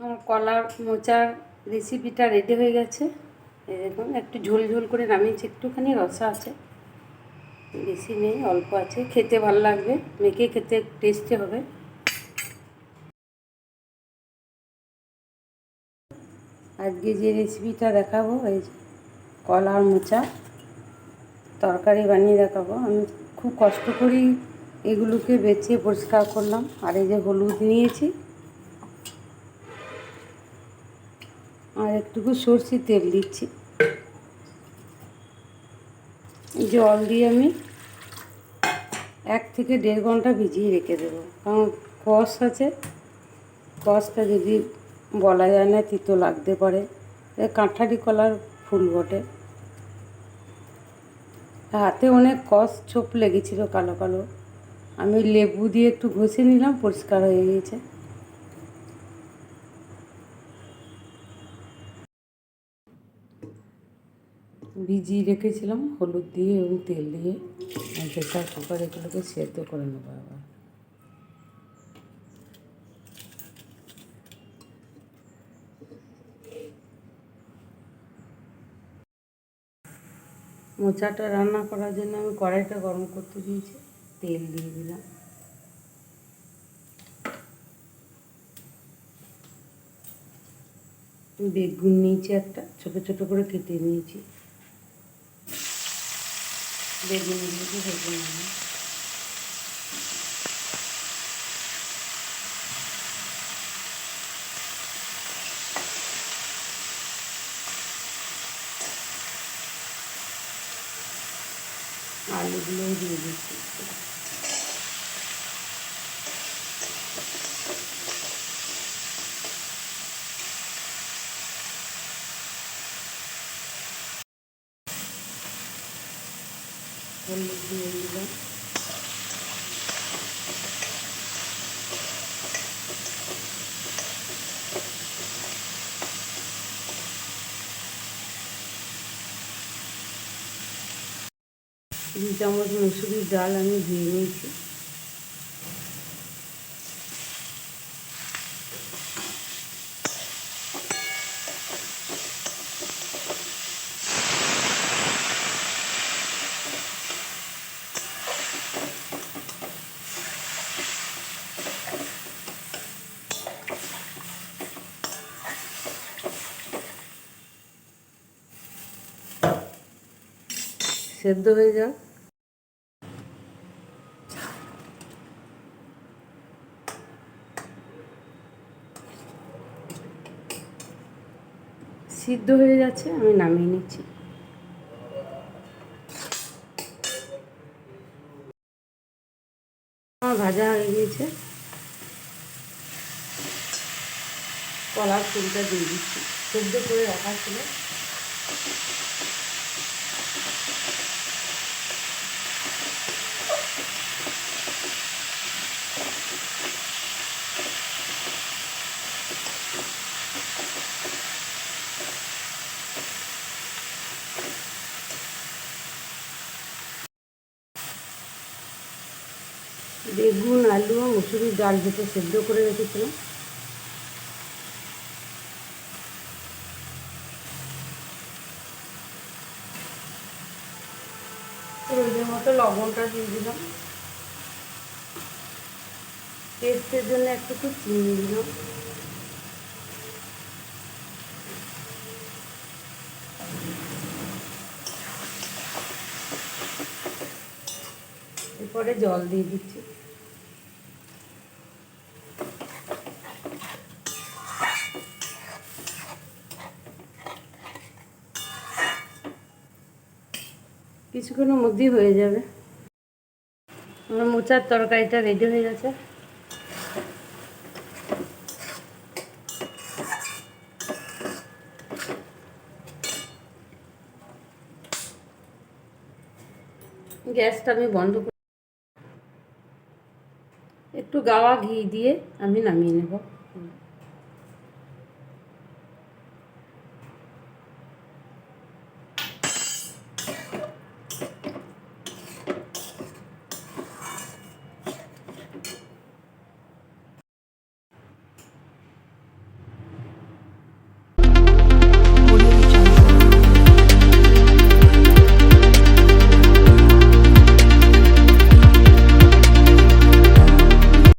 আমার কলার মোচার রেসিপিটা রেডি হয়ে গেছে। দেখুন, একটু ঝোল ঝোল করে নামিয়েছি, একটুখানি রসা আছে। বেশি নেই, অল্প আছে। খেতে ভালো লাগবে, মেখে খেতে টেস্টি হবে। আজকে যে রেসিপিটা দেখাবো, এই কলার মোচা, তরকারি বানিয়ে দেখাবো। আমি খুব কষ্ট করেই এগুলোকে বেছে পরিষ্কার করলাম। আর এই যে হলুদ নিয়েছি আর একটুকু সর্ষে তেল দিচ্ছি। জল দিয়ে আমি এক থেকে দেড় ঘণ্টা ভিজিয়ে রেখে দেবো। কারণ কষ আছে, কষটা যদি বলা যায় না তিতো লাগতে পারে। কাঁঠালি কলার ফুল বটে। হাতে অনেক কষ ছোপ লেগেছিল কালো কালো। আমি লেবু দিয়ে একটু ঘষে নিলাম, পরিষ্কার হয়ে গিয়েছে। ভিজিয়ে রেখেছিলাম, হলুদ দিয়ে এবং তেল দিয়ে। প্রেসার কুকার এগুলোকে সেদ্ধ করে নেব আবার। মোচাটা রান্না করার জন্য আমি কড়াইটা গরম করতে দিয়েছি, তেল দিয়ে দিলাম। বেগুন নিয়েছি একটা, ছোট ছোট করে কেটে নিয়েছি। বেগুন দিয়েছি বেগুন আমি আলুগুলোও দিয়ে দিচ্ছি। হলুদ দিয়ে দিলাম দু চামচ মুসুরির ডাল আমি দিয়ে নিয়েছি। সেদ্ধ হয়ে যাক সিদ্ধ হয়ে যাচ্ছে, আমি নামিয়ে নিচ্ছি। আমার ভাজা হয়ে গিয়েছে। কলার ফুলটা দিয়ে দিচ্ছি। সেদ্ধ করে রাখা ছিল। বেগুন, আলু মুসুরি ডাল যেটা সেদ্ধ করে রেখেছিলাম। মতো লবণটা দিয়ে দিলাম। টেস্টের জন্য একটু চিনি দিলাম। এরপরে জল দিয়ে দিচ্ছি। কিছুক্ষণের মধ্যেই হয়ে যাবে। আমার মোচার তরকারিটা রেডি হয়ে গেছে। গ্যাসটা আমি বন্ধ গাওয়া ঘি দিয়ে আমি নামিয়ে নেব।